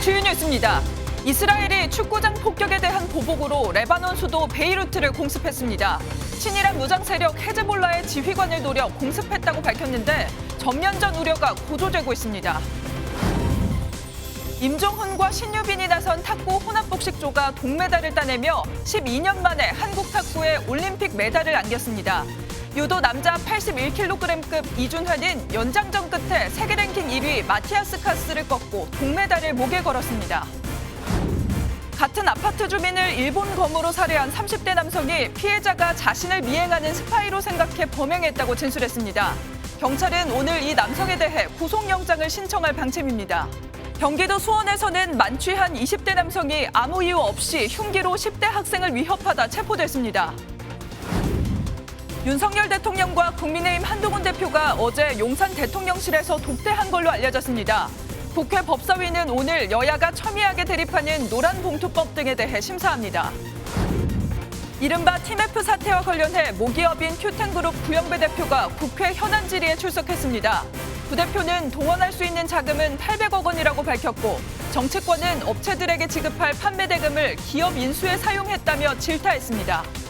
주요 뉴스입니다. 이스라엘이 축구장 폭격에 대한 보복으로 레바논 수도 베이루트를 공습했습니다. 친이란 무장 세력 헤즈볼라의 지휘관을 노려 공습했다고 밝혔는데 전면전 우려가 고조되고 있습니다. 임종훈과 신유빈이 나선 탁구 혼합복식조가 동메달을 따내며 12년 만에 한국 탁구에 올림픽 메달을 안겼습니다. 유도 남자 81kg급 이준환은 연장전 끝에 세계 랭킹 1위 마티아스 카스를 꺾고 동메달을 목에 걸었습니다. 같은 아파트 주민을 일본 검으로 살해한 30대 남성이 피해자가 자신을 미행하는 스파이로 생각해 범행했다고 진술했습니다. 경찰은 오늘 이 남성에 대해 구속영장을 신청할 방침입니다. 경기도 수원에서는 만취한 20대 남성이 아무 이유 없이 흉기로 10대 학생을 위협하다 체포됐습니다. 윤석열 대통령과 국민의힘 한동훈 대표가 어제 용산 대통령실에서 독대한 걸로 알려졌습니다. 국회 법사위는 오늘 여야가 첨예하게 대립하는 노란 봉투법 등에 대해 심사합니다. 이른바 TMF 사태와 관련해 모기업인 큐텐그룹 구영배 대표가 국회 현안 질의에 출석했습니다. 부 대표는 동원할 수 있는 자금은 800억 원이라고 밝혔고 정치권은 업체들에게 지급할 판매 대금을 기업 인수에 사용했다며 질타했습니다.